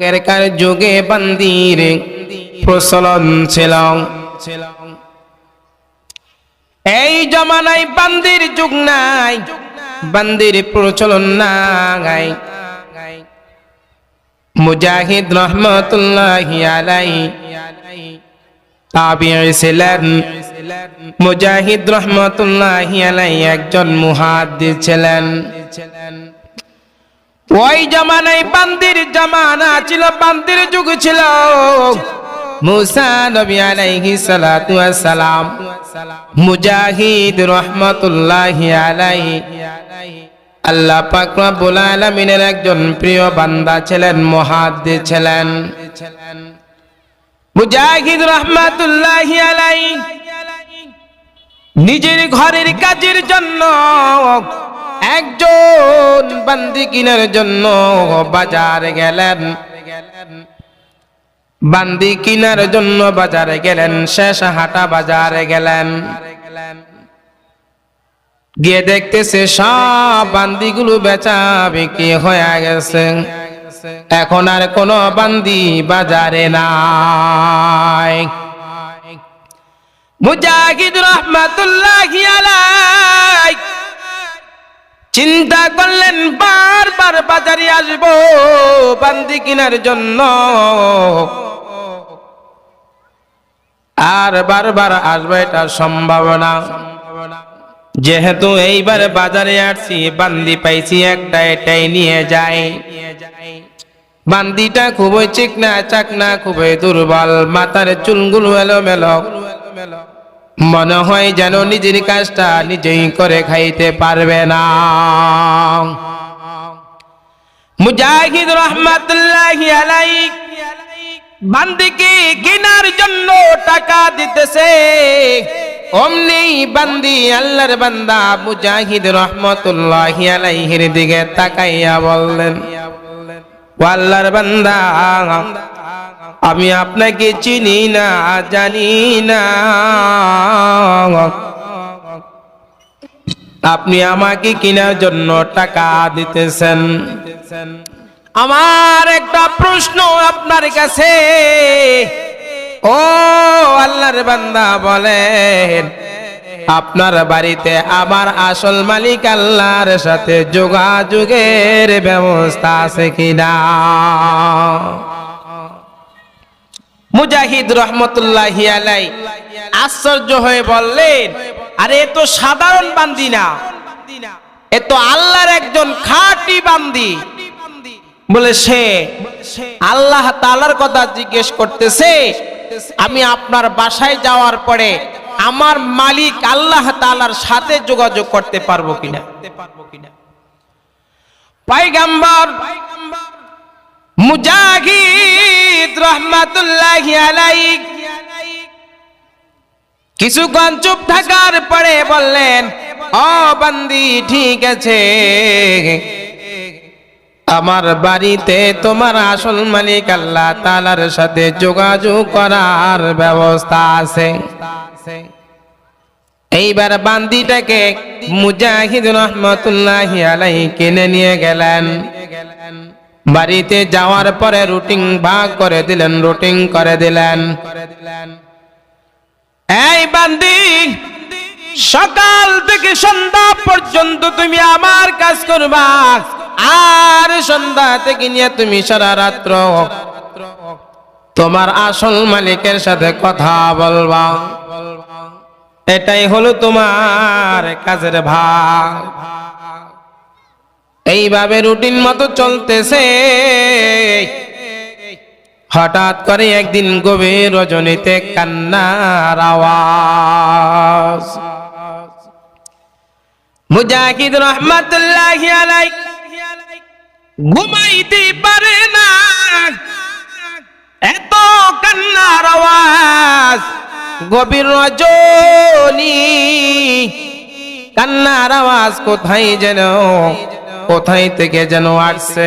আগেরকার যুগে বান্দির প্রচলন ছিল। এই জমানায় বান্দির যুগ নাই, বান্দির প্রচলন নাই। মুজাহিদ রহমতুল্লাহ আলাই তাবিঈ ছিলেন। মুজাহিদ রহমতুল্লাহ আলাই একজন মুহাদ্দিস ছিলেন। ওই জামানায় বান্দির জামানা ছিল, বান্দির যুগ ছিল। সালাম মুজাহিদ আল্লাহ আলামিনের একজন প্রিয় বান্দা ছিলেন, মুহাদ্দিস ছিলেন। মুজাহিদ রহমাতুল্লাহি নিজের ঘরের কাজের জন্য একজন বান্দি কিনার জন্য বাজারে গেলেন। বান্দি কিনার জন্য বাজারে গেলেন, শেষ হাটা বাজারে গেলেন। গিয়ে দেখতেছে সব বান্দিগুলো বেচা বিক্রি হয়ে গেছে। এখন আর কোনো বান্দি বাজারে নাই। মুজাহিদ রহমাতুল্লাহ আলাই চিন্তা করলেন, বারবার বাজারে আসব বান্দি কিনার জন্য। আর বারবার আসব এটা সম্ভাবনা যেহেতু এইবার বাজারে আসছি, বান্দি পাইছি একটা, এটাই নিয়ে যাই। বান্দিটা খুবই চিকনা, চাকনা, খুবই দুর্বল, মাথার চুলগুলো এলোমেলো। মনে হয় যেন নিজের কাজটা নিজেই করে খাইতে পারবে না। মুজাহিদ রহমাতুল্লাহ বান্দিকে কেনার জন্য টাকা দিতেছে। অমনি বান্দি আল্লাহর বান্দা মুজাহিদ রহমতুল্লাহ আলাইহির দিকে তাকাইয়া বললেন আল্লাহর বান্দা আমি আপনাকে চিনি না, জানি না। আপনি আমাকে কেনার জন্য টাকা দিতেছেন। আমার একটা প্রশ্ন আপনার কাছে। ও আল্লাহর বান্দা বলেন, আপনার বাড়িতে আমার আসল মালিক আল্লাহর সাথে যোগাযোগের ব্যবস্থা আছে কিনা? মুজাহিদ রহমতুল্লাহ আলাই আশ্চর্য হয়ে বললেন, আরে, এ তো সাধারণ বান্দি না। এ তো আল্লাহর একজন খাঁটি বান্দি। বলে সে, আল্লাহ তালার কথা জিজ্ঞেস করতেছে, আমি আপনার বাসায় যাওয়ার পরে আমার মালিক আল্লাহ তালার সাথে যোগাযোগ করতে পারব কিনা? পাইগাম্বর মুজাহিদ রহমাতুল্লাহ আলাই কিছুক্ষণ চুপ থাকার পরে বললেন, ও বান্দি, ঠিক আছে। আমার বাড়িতে তোমার আসল মালিক আল্লাহ তালার সাথে যোগাযোগ করার ব্যবস্থা আছে। এইবার বান্দিটাকে মুজাহিদ রহমতুল্লাহ আলাই কিনে নিয়ে গেলেন। বাড়িতে যাওয়ার পরে রুটিন ভাগ করে দিলেন, রুটিন করে দিলেন। এই বান্দি, সকাল থেকে সন্ধ্যা পর্যন্ত তুমি আমার কাজ করবা, আর সন্ধ্যা থেকে নিয়ে তুমি সারা রাত্র তোমার আসল মালিকের সাথে কথা বলবা। এটাই হলো তোমার কাজের ভাগ। এইভাবে রুটিন মতো চলতেছে। হঠাৎ করে একদিন গভীর রজনীতে কান্নার আওয়াজ। মুজাহিদ রহমতুল্লাহ ঘুমাইতে পারে না। এত কান্নার আওয়াজ। গভীর রজনী। কান্নার আওয়াজ কোথায় যেন কোথায় থেকে যেন আসছে?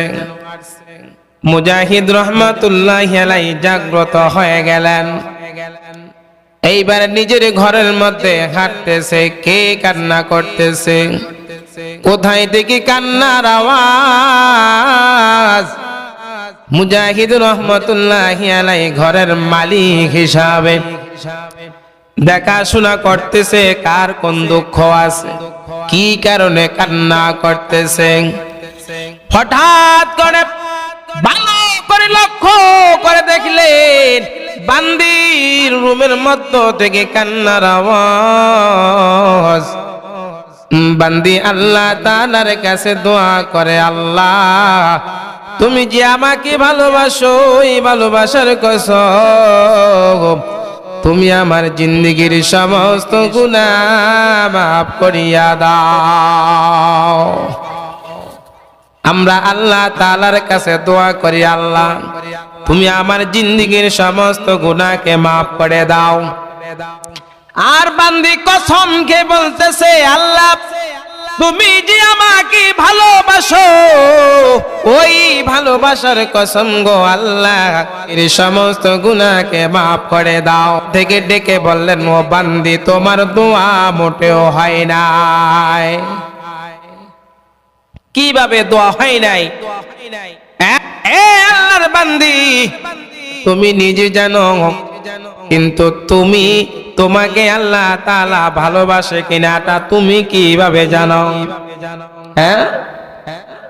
মুজাহিদ রহমাতুল্লাহ আলাই জাগ্রত হয়ে গেলেন। এইবার নিজের ঘরের মধ্যে হাঁটতেছে, কে কান্না করতেছে? কোথায় থেকে কান্নার আওয়াজ? মুজাহিদ রহমতুল্লাহ আলাই ঘরের মালিক হিসাবে দেখাশোনা করতেছে, কার কোন দুঃখ আছে? কি কারণে কান্না করতেছে? হঠাৎ করে ভালো করে লক্ষ্য করে দেখলেন বান্দির রুমের মধ্য থেকে কান্নার আওয়াজ। বান্দি আল্লাহ তাআলার কাছে দোয়া করে, আল্লাহ, তুমি যে আমাকে ভালোবাসো, এই ভালোবাসার কসম তুমি আমার জিন্দগির সমস্ত গুনাহ মাফ করিয়া দাও। আমরা আল্লাহ তালার কাছে দোয়া করি, আল্লাহ, তুমি আমার জিন্দগির সমস্ত গুনাহকে মাফ করে দাও। আর বান্দি কসম কে বলতেছে, আল্লাহ তুমি যে আমাকে ভালোবাসো, ওই ভালোবাসার কসম গো আল্লাহ। এর সমস্ত গুনাহকে মাফ করে দাও। থেকে ডেকে বললেন, ও বান্দি, তোমার দোয়া মোটেও হয় নাই। কীভাবে দোয়া হয় নাই? এ- এ আল্লাহর বান্দি, তুমি নিজে জানো কিন্তু তুমি তোমাকে আল্লাহ তাআলা ভালোবাসে কিনাটা তুমি কীভাবে জানো? হ্যাঁ?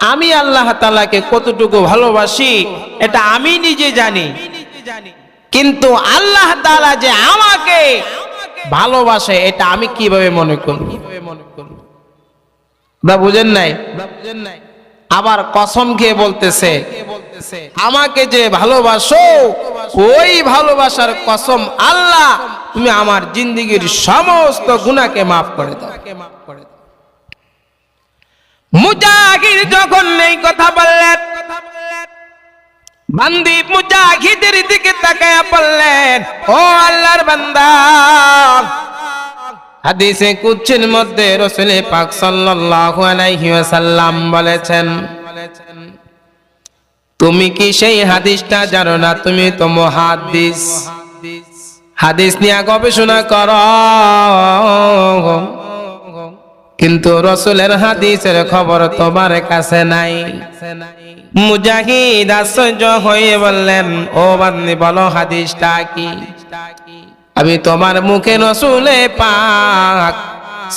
আমি আল্লাহ তাআলাকে কতটুকু ভালোবাসি এটা আমি নিজে জানি। কিন্তু আল্লাহ তাআলা যে আমাকে ভালোবাসে এটা আমি কীভাবে মনে করব? বা বুঝেন নাই? আবার কসম খেয়ে বলতেছে আমাকে যে ভালোবাসো ওই ভালোবাসার কসম আল্লাহ তুমি আমার জিন্দগির সমস্ত গুনাহকে মাফ করে দাও। মুজাহিদ যখন এই কথা বললেন বান্দি মুজাহিদের দিকে তাকায়া বললেন ও আল্লাহর বান্দা হাদিসে কুচ্ছির মধ্যে রসুলে পাক সাল্লাল্লাহু আলাইহি ওয়াসাল্লাম বলেছেন তুমি কি সেই হাদিসটা জানো না? তুমি তো মুহাদ্দিস হাদিস নিয়ে গবেষণা কর। কিন্তু রসুলের হাদিসের খবর তোমার কাছে নাই। মুজাহিদ আশ্চর্য হয়ে বললেন, ও বান্দি, বলো হাদিসটা কি? আমি তোমার মুখে রসুলে পাক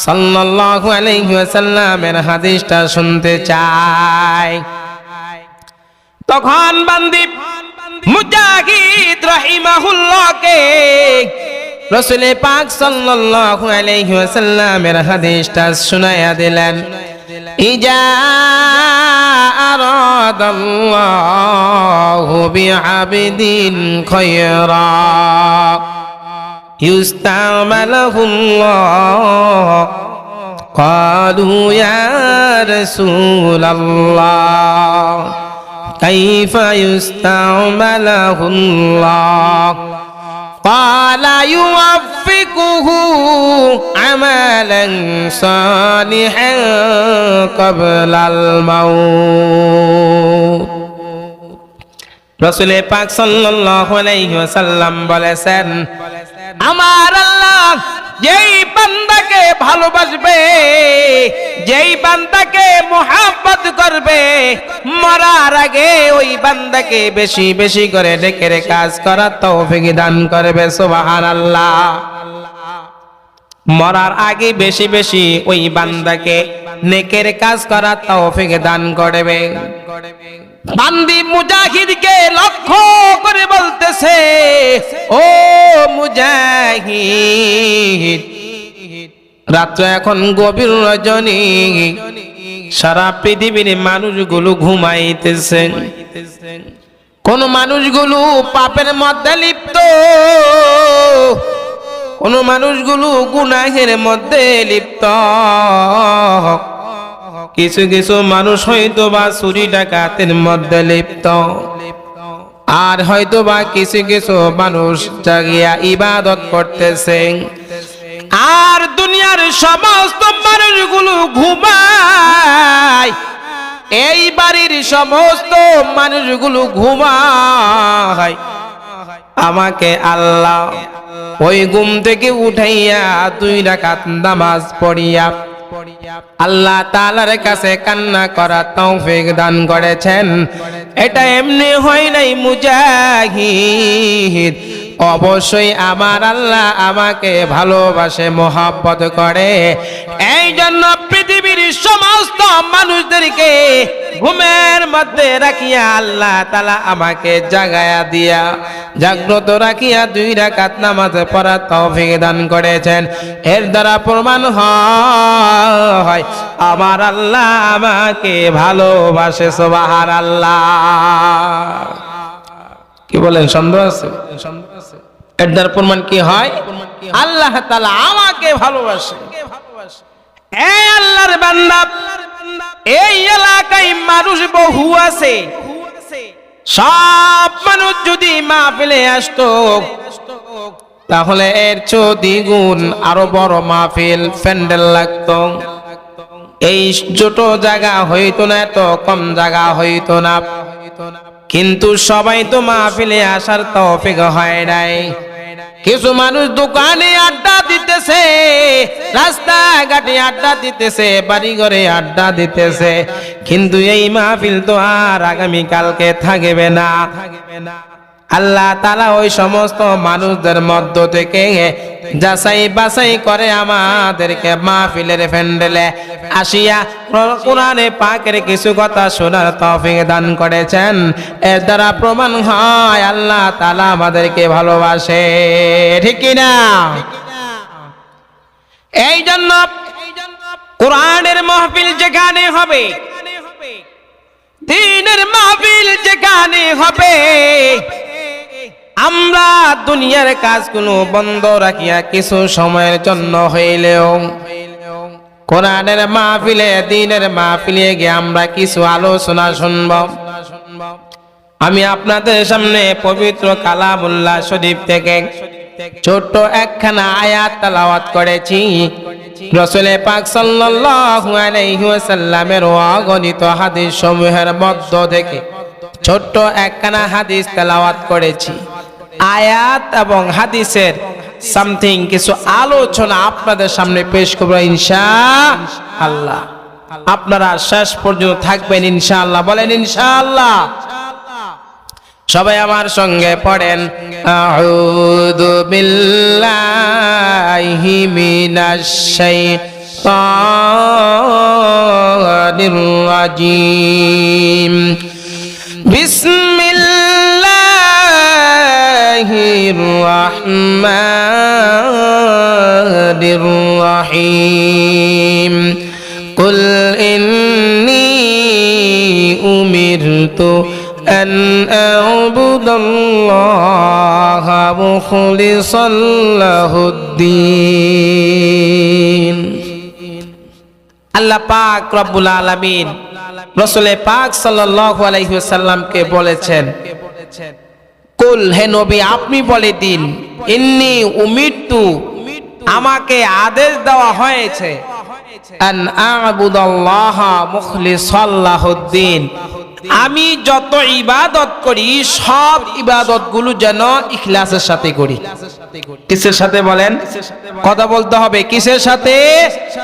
সাল্লাল্লাহু আলাইহি ওয়াসাল্লামের হাদিসটা শুনতে চাই। তখন বান্দি মুজাহিদ রহিমাহুল্লাহকে রসুলে পাক সাল্লাল্লাহু আলাইহি ওয়াসাল্লামের হাদিসটা শুনাইয়া দিলেন ইজা আরাদাল্লাহু বিআবদিন খায়রা يستعمله الله قالوا يا رسول الله كيف يستعمله الله قال يوفقه عملا صالحا قبل الموت রসুলে পাক সাল্লাল্লাহু আলাইহি ওয়াসাল্লাম বলেছেন আমার আল্লাহ যেই বান্দাকে ভালোবাসবে, যেই বান্দাকে মোহাব্বত করবে, মরার আগে ওই বান্দাকে বেশি বেশি করে ডেকে কাজ করার তৌফিক দান করবে, সুবহানাল্লাহ। মরার আগে বেশি বেশি ওই বান্দাকে নেকের কাজ করার তৌফিক দান করবে। বান্দি মুজাহিদকে লক্ষ্য করে বলতেছে, ও মুজাহিদ, রাত্র এখন গভীর রজনী, সারা পৃথিবীর মানুষগুলো ঘুমাইতেছে। কোন মানুষগুলো পাপের মধ্যে লিপ্ত, কোন মানুষগুলো গুনাহের মধ্যে লিপ্ত। কিছু কিছু মানুষ হয়তো বা চুরি ডাকাতের মধ্যে লিপ্ত। আর হয়তো বা কিছু কিছু মানুষ জাগিয়া ইবাদত করতেছে। আর দুনিয়ার সমস্ত মানুষগুলো ঘুমায়। এই বাড়ির সমস্ত মানুষগুলো ঘুমায়। আমাকে আল্লাহ ওই ঘুম থেকে উঠাইয়া দুই রাকাত নামাজ পড়িয়া আল্লাহ তালার কাছে কান্না করা তৌফিক দান করেছেন। এটা এমনি হয় নাই মুজাহিদ। অবশ্যই আমার আল্লাহ আমাকে ভালোবাসে, মোহাব্বত করে। এই জন্য পৃথিবীর সমস্ত মানুষদেরকে ঘুমের মধ্যে রাখিয়া আল্লাহ তালা আমাকে জাগায়া দিয়া জাগ্রত রাখিয়া দুই রাকাত নামাজে পড়া তৌফিক দান করেছেন। এর দ্বারা প্রমাণ হয়, আমার আল্লাহ আমাকে ভালোবাসে সোবাহার আল্লাহ কি বলেন, সন্দেহ আছে? এর দ্বারা প্রমাণ কি হয়? আল্লাহ তাআলা আমাকে ভালোবাসে। এই এলাকায় মানুষ বহু আছে। সব মানুষ যদি মাহফিলে আসতো, তাহলে এর চো দ্বিগুণ আরও বড় মাহফিল প্যান্ডেল লাগতো। এই ছোট জায়গা হইতো না, এত কম জায়গা হইতো না। কিন্তু সবাই তো মাহফিলে আসার তৌফিক হয় নাই। কিছু মানুষ দোকানে আড্ডা দিতেছে, রাস্তাঘাটে আড্ডা দিতেছে বাড়ি ঘরে আড্ডা দিতেছে। কিন্তু এই মাহফিল তো আর আগামী কালকে থাকবে না। আল্লাহ তালা ওই সমস্ত মানুষদের মধ্য থেকে যাচাই বাছাই করে আমাদেরকে মাহফিলের ফ্যান্ডেলে আসিয়া কোরআনে পাকের কিছু কথা শোনার তৌফিক দান করেছেন। এর দ্বারা প্রমাণ হয় আল্লাহ তালা আমাদেরকে ভালোবাসে। ঠিক কিনা? এই জন্য কোরআনের মাহফিল যেখানে হবে দিনের মাহফিল যেখানে হবে, আমরা দুনিয়ার কাজগুলো বন্ধ রাখিয়া কিছু সময়ের জন্য হইলেও, কোরআনের মাহফিলে, দিনের মাহফিলে গিয়ে আমরা কিছু আলোচনা শুনব। আমি আপনাদের সামনে পবিত্র কালামুল্লাহ শরীফ থেকে ছোট্ট একখানা আয়াত তালাওয়াত করেছি। রসুলে পাক সাল্লাল্লাহু আলাইহি ওয়াসাল্লামের অগণিত হাদিস সমূহের মধ্য থেকে ছোট্ট একখানা হাদিস তেলাওয়াত করেছি। আয়াত এবং হাদিসের সামথিং কিছু আলোচনা আপনাদের সামনে পেশ করব ইনশা আল্লাহ আপনারা শেষ পর্যন্ত থাকবেন ইনশাআল্লাহ। বলেন ইনশাআল্লাহ। সবাই আমার সঙ্গে পড়েন। আউযু বিল্লাহি من الشيطان الرجيم بسم الله الرحمن الرحيم قل إني أمرت أن أعبد الله مخلصا له الدين আল্লাহ পাক রব্বুল আলামিন রসুলে পাক সাল্লাল্লাহু আলাইহি ওয়াসাল্লামকে বলেছেন কুল হে নবী আপনি বলে দিন ইন্নি উমিরতু আমাকে আদেশ দেওয়া হয়েছে আন আবুদাল্লাহ মুখলিসাল্লাহুদ্দিন আমি যত ইবাদত করি সব ইবাদতগুলো যেন ইখলাসের সাথে করি। কিসের সাথে বলেন? কথা বলতে হবে। কিসের সাথে?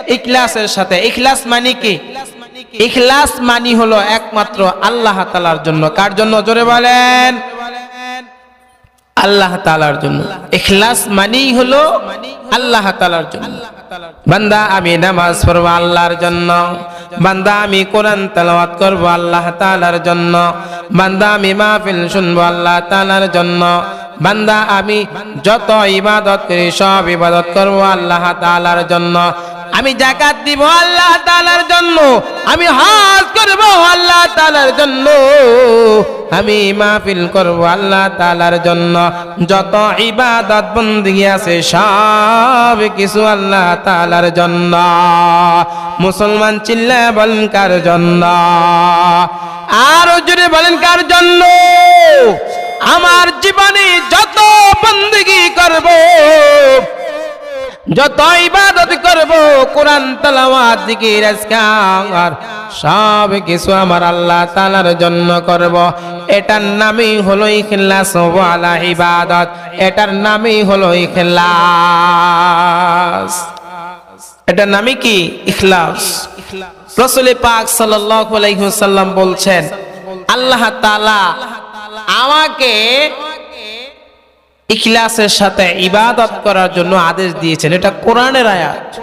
ইখলাসের সাথে। ইখলাস মানে কি? ইখলাস মানি হলো একমাত্র আল্লাহ তালার জন্য। কার জন্য? জোরে বলেন। আল্লাহ তালার জন্য। ইখলাস মানেই হলো আল্লাহ তালার জন্য। বান্দা, আমি নামাজ পড়ব আল্লাহর জন্য। বান্দা, আমি কোরআন তেলাওয়াত করব আল্লাহ তালার জন্য। বান্দা, আমি মাহফিল শুনব আল্লাহ তালার জন্য। বান্দা, আমি যত ইবাদত করি সব ইবাদত করব আল্লাহ তালার জন্য। আমি জাকাত দিব আল্লাহ তালার জন্য। আমি হাজ করব আল্লাহ তালার জন্য। আমি মাহফিল করব আল্লাহ তালার জন্য। যত ইবাদত বন্দি আছে, সব কিছু আল্লাহ তালার জন্য। মুসলমান চিল্লা বলেন কার জন্য? আর জুড়ে বলেন কার জন্য? আমার জীবনে যত বন্দিগি করব যত ইবাদত করব, কোরআন, তেলাওয়াত, জিকির আজকার সব কিছু আমার আল্লাহ তাআলার জন্য করব। এটার নামই হলো ইখলাস ওয়ালা ইবাদত। এটার নামই হলো ইখলাস। এটা নামই কি? ইখলাস। রসুল পাক সাল্লাল্লাহু আলাইহি ওয়াসাল্লাম বলছেন, আল্লাহ তাআলা আমাকে ইখলাসের সাথে ইবাদত করার জন্য আদেশ দিয়েছেন। এটা কোরআনের আয়াত।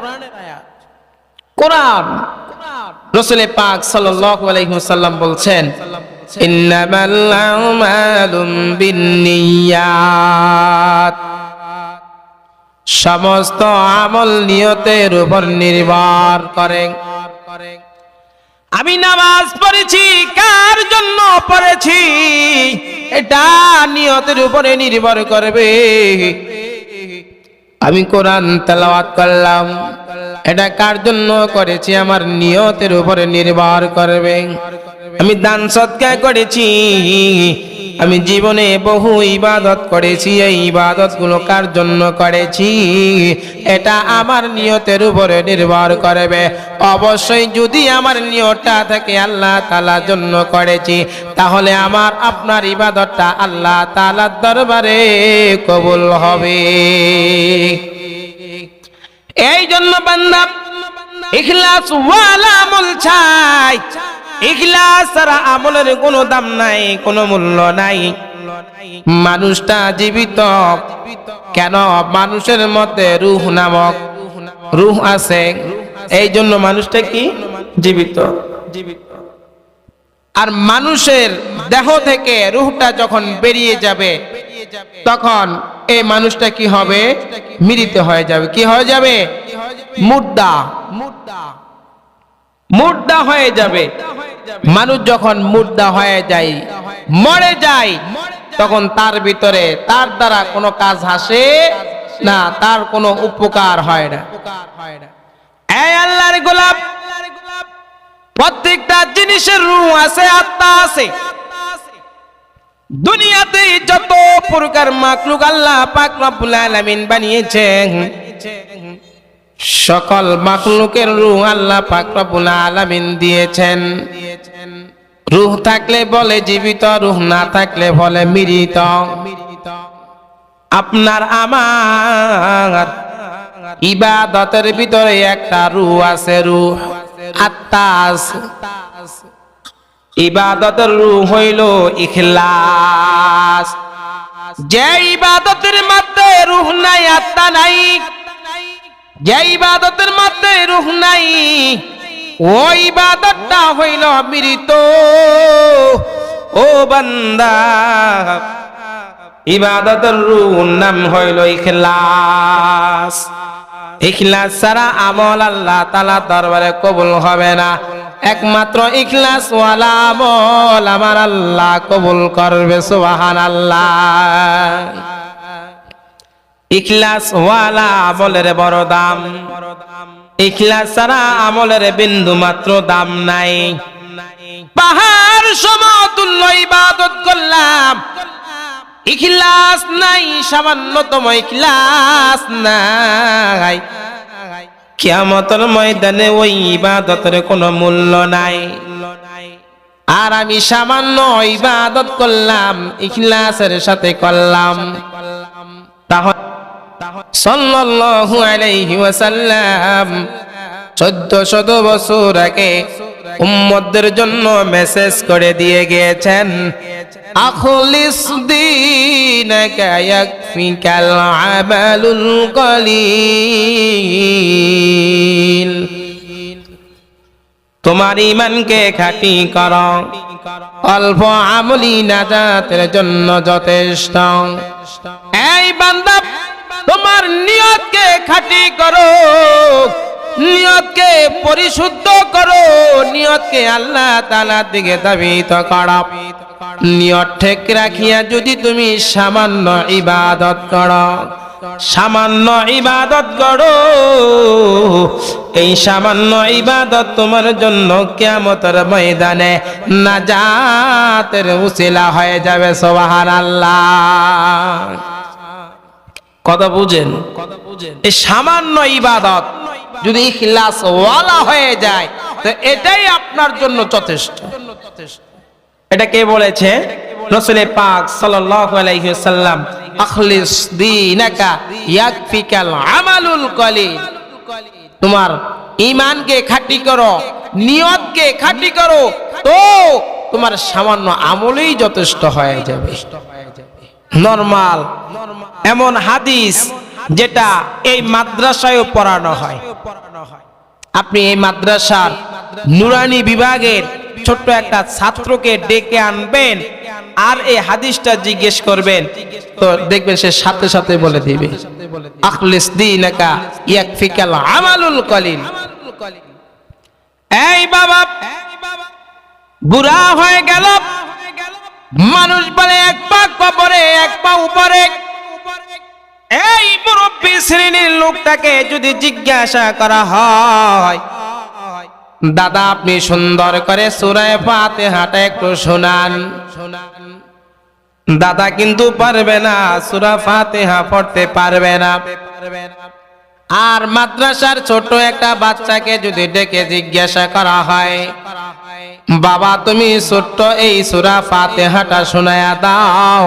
কোরআন। রসুল পাক সাল্লাল্লাহু আলাইহি ওয়াসাল্লাম বলছেন, ইন্নামাল আমালু বিন্নিয়াত। সমস্ত আমল নিয়তের উপর নির্ভর করে। আমি নামাজ পড়েছি, কার জন্য পড়েছি? এটা নিয়তের উপরে নির্ভর করবে। আমি কোরআন তেলাওয়াত করলাম। এটা কার জন্য করেছি? আমার নিয়তের উপরে নির্ভর করবে। আমি দান সৎকার করেছি। আমি জীবনে বহু ইবাদত করেছি, এই ইবাদতগুলো কার জন্য করেছি? এটা আমার নিয়তের উপরে নির্ভর করবে। অবশ্যই যদি আমার নিয়তটা থাকে আল্লাহ তালার জন্য করেছি, তাহলে আমার, আপনার ইবাদতটা আল্লাহ তালার দরবারে কবুল হবে। এই জন্য বান্দা ইখলাস ওয়ালা আমল চাই। ইখলাস ছাড়া আমলের কোনো দাম নাই, কোনো মূল্য নাই। মানুষটা জীবিত। কেন? মানুষের মধ্যে রুহ নামক রুহ আছে। এই জন্য মানুষটা কি? জীবিত। জীবিত আর মানুষের দেহ থেকে রুহটা যখন বেরিয়ে যাবে, তখন এই মানুষটা কি হবে? মৃত হয়ে যাবে। কি হয়ে যাবে? মুদ্দা মুদ্দা মুদ্দা হয়ে যাবে। মানুষ যখন মুদ্দা হয়ে যায় মরে যায় তখন তার ভিতরে তার দ্বারা কোনো কাজ হাসে না তার কোনো উপকার হয় না। এই আল্লাহর গোলাপ প্রত্যেকটা জিনিসের রূহ আছে আত্মা আছে। দুনিয়াতে যত প্রকার মাকলুক আল্লাহ পাক রব্বুল আলামিন বানিয়েছেন। সকল মাকলুকের রূহ আল্লাহ পাক রব্বুল আলামিন দিয়েছেন। রূহ থাকলে বলে জীবিত, রূহ না থাকলে বলে মৃত। আপনার, আমার ইবাদতের ভিতরে একটা রূহ আছে, রূহ আত্মা ইবাদতের রূহ হইল ইখলাস। যে ইবাদতের মধ্যে রূহ নাই, আত্মা নাই যে ইবাদতের মধ্যে রূহ নাই, ওই ইবাদতটা হইল মৃত। ও বান্দা, ইবাদতের রূহ নাম হইল ইখলাস। ইখলাস ছাড়া আমল আল্লাহ তালা দরবারে কবুল হবে না। একমাত্র ইখলাস ওয়ালা আমল আমার আল্লাহ কবুল করবে সুবাহান আল্লাহ ইখলাস ওয়ালা আমলের বড় দাম। ইখলাস ছাড়া আমলের বিন্দু মাত্র দাম নাই। পাহাড় সমতুল্য ইবাদত করলাম। ইখলাস নাই, সামান্যতম ইখলাস নাই। কিয়ামতের ময়দানে ওই ইবাদতের কোনো মূল্য নাই। আর আমি সামান্য ইবাদত করলাম, ইখলাসের সাথে করলাম। তাহলে সাল্লাল্লাহু আলাইহি ওয়াসাল্লাম চোদ্দ বছর আগে উম্মতদের জন্য মেসেজ করে দিয়ে গিয়েছেন, আখলিস দীনাকা ইয়াকফিকাল আমালুল কলিল তোমার ইমানকে খাঁটি কর, অল্প আমলি নাজাতের জন্য যথেষ্ট। এই বান্দা তোমার নিয়তকে খাঁটি করো, নিয়তকে পরিশুদ্ধ করো, নিয়তকে আল্লাহ তালার দিকে দাবিত করো। নিয়ত ঠেক রাখিয়া যদি তুমি সামান্য ইবাদত করো, সামান্য ইবাদত করো, এই সামান্য ইবাদত তোমার জন্য কেমতের ময়দানে নাজাতের উসিলা হয়ে যাবে সোবাহান আল্লাহ কথা বুঝেন? এই সামান্য ইবাদত যদি ইখলাস ওয়ালা হয়ে যায়, তো এটাই আপনার জন্য যথেষ্ট। এটা কে বলেছে? রসুলের পাক সাল্লাল্লাহু আলাইহি ওয়াসাল্লাম, আখলিস দীনাকা ইয়াকফিকাল আমালুল কলিল। তোমার ইমানকে খাঁটি করো, নিয়তকে খাঁটি করো, তো তোমার সামান্য আমলেই যথেষ্ট হয়ে যাবে। নরমাল। এমন হাদিস যেটা এই মাদ্রাসায়ও পড়ানো হয়। আপনি এই মাদ্রাসার নুরানি বিভাগের ছোট্ট একটা ছাত্রকে ডেকে আনবেন আর এই হাদিসটা জিজ্ঞেস করবেন, তো দেখবেন সে সাথে সাথে বলে দিবে, আখলিস দিনাকা ইয়াকফিকাল আমালুল কলিল। এই বাবা, বুড়া হয়ে গেল। মানুষ বলে এক পা কবরে, এক পা উপরে। এই মুরব্বী শ্রেণির লোকটাকে যদি জিজ্ঞাসা করা হয়, দাদা আপনি সুন্দর করে সুরায় পাতে হাঁটা একটু শোনান। দাদা কিন্তু পারবে না, সুরা ফাতেহা পড়তে পারবে না। আর মাদ্রাসার ছোট একটা বাচ্চাকে যদি ডেকে জিজ্ঞাসা করা হয় বাবা, তুমি ছোট্ট এই সুরা ফাতেহাটা শোনায়া দাও।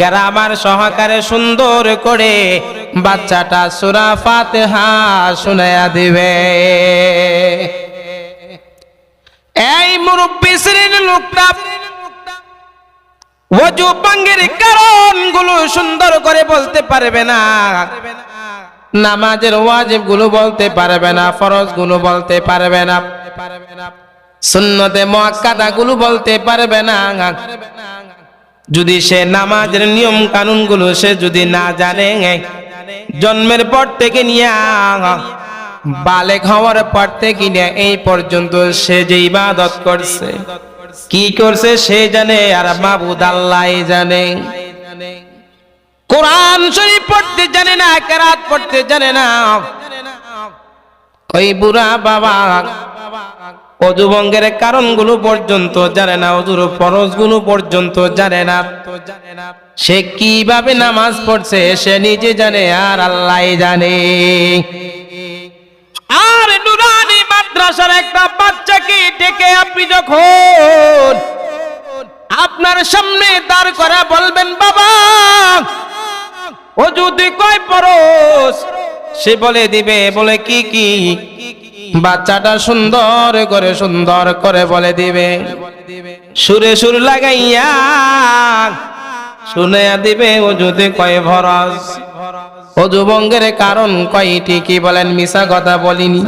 গ্রামার সহকারে সুন্দর করে বাচ্চাটা সুরা ফাতেহা শোনায়া দিবে। এই মুরব্বী শ্রেণির লোকটা ওজু ভঙ্গের কারণগুলো সুন্দর করে বলতে পারবে না। নামাজের ওয়াজিবগুলো বলতে পারবে না ফরজগুলো বলতে পারবে না। সুন্নতে মোয়াক্কাদা গুলো বলতে পারবে না। যদি সে নামাজের নিয়ম কানুনগুলো সে যদি না জানে, জন্মের পর থেকে নিয়ে বালেক হওয়ার পর থেকে নিয়ে এই পর্যন্ত সে যে ইবাদত করছে, কি করছে সে জানে আর মাবুদ আল্লাহ জানে। কোরআন শরীফ পড়তে জানে না, কেরাত পড়তে জানে না। ওই বুড়া বাবা অজুবঙ্গের কারণগুলো পর্যন্ত জানে না, অজুর ফরজগুলো পর্যন্ত জানে না। সে কীভাবে নামাজ পড়ছে, সে নিজে জানে, আর আল্লাহ জানে। আর নুরানি মাদ্রাসার একটা বাচ্চাকে ডেকে আপনি যখন আপনার সামনে দাঁড় করা বলবেন, বাবা ও যদি কয় পরশ? সে বলে দিবে, বলে, কি কি? বাচ্চাটা সুন্দর করে সুন্দর করে বলে দিবে। সুরে সুর লাগাইয়া শুনে দিবে যদি কয় ভরস। অজুবঙ্গের কারণ কয়টি কি বলেন? মিশা কথা বলিনি।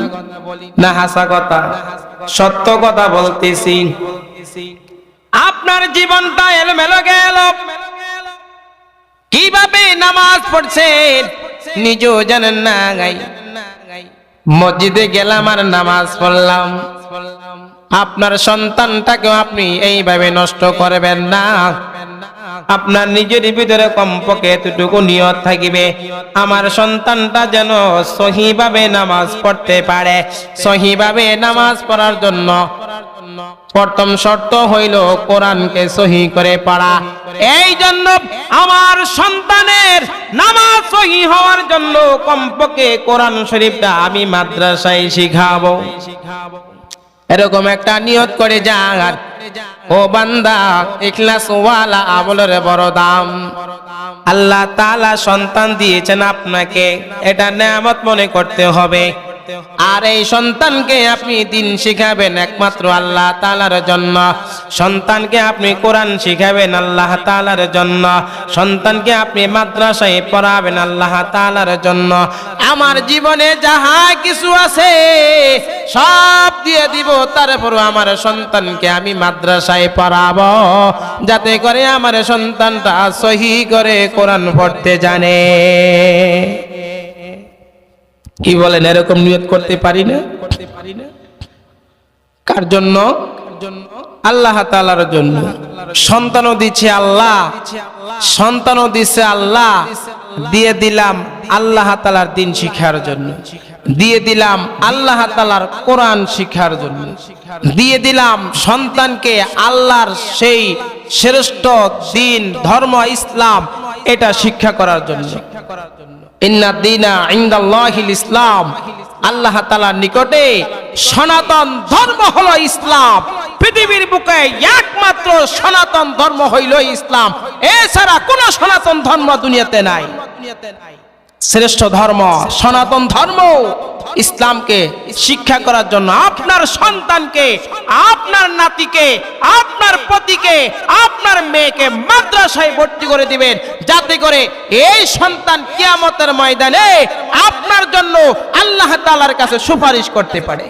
না হাসা কথা। সত্য কথা বলতেছি। আপনার জীবনটা এলোমেলো গেল। কীভাবে নামাজ পড়ছে নিজেও জানেন না গাই। মসজিদে গেলাম আর নামাজ পড়লাম। আপনার সন্তানটাকেও আপনি এইভাবে নষ্ট করবেন না। আপনার নিজের ভিতরে কমপক্ষে এতটুকু নিয়ত থাকিবে। আমার সন্তানটা যেন সহিভাবে নামাজ পড়তে পারে। সহিভাবে নামাজ পড়ার জন্য প্রথম শর্ত হইল কোরআনকে সহি করে পড়া। এই জন্য আমার সন্তানের নামাজ সহি হওয়ার জন্য কমপক্ষে কোরআন শরীফটা আমি মাদ্রাসায় শিখাবো। এরকম একটা নিয়ত করে যান ও বান্দা ইখলাস ওয়ালা আমলের বড় দাম। আল্লাহ তাআলা সন্তান দিয়েছেন আপনাকে, এটা নেয়ামত মনে করতে হবে। আর এই সন্তানকে আপনি দিন শিখাবেন একমাত্র আল্লাহ তাআলার জন্য। সন্তানকে আপনি কোরআন শিখাবেন আল্লাহ তালার জন্য। সন্তানকে আপনি মাদ্রাসায় পড়াবেন আল্লাহ তালার জন্য। আমার জীবনে যাহা কিছু আছে, সব দিয়ে দিব তারপর আমার সন্তানকে আমি মাদ্রাসায় পড়াবো। যাতে করে আমার সন্তানটা সহি করে কোরআন পড়তে জানে। কি বলেন, এরকম নিয়ত করতে পারি না? কার জন্য? আল্লাহ তাআলার জন্য। সন্তানও দিচ্ছে আল্লাহ। সন্তানও দিচ্ছে আল্লাহ। দিয়ে দিলাম আল্লাহ তাআলার দিন শিখার জন্য। দিয়ে দিলাম আল্লাহ তাআলার কোরআন শিখার জন্য। দিয়ে দিলাম সন্তানকে আল্লাহর সেই শ্রেষ্ঠ দিন, ধর্ম, ইসলাম, এটা শিক্ষা করার জন্য। ইন্না দিনা ইন্দাল্লাহিল ইসলাম। আল্লাহ তাআলার নিকটে সনাতন ধর্ম হলো ইসলাম। পৃথিবীর বুকে একমাত্র সনাতন ধর্ম হইল ইসলাম। এছাড়া কোন সনাতন ধর্ম দুনিয়াতে নাই। শ্রেষ্ঠ ধর্ম, সনাতন ধর্ম, ইসলামকে শিক্ষা করার জন্য আপনার সন্তানকে, আপনার নাতিকে, আপনার পতিকে, আপনার মেয়েকে মাদ্রাসায় ভর্তি করে দিবেন। যাতে করে এই সন্তান কিয়ামতের ময়দানে আপনার জন্য আল্লাহ তাআলার কাছে সুপারিশ করতে পারে।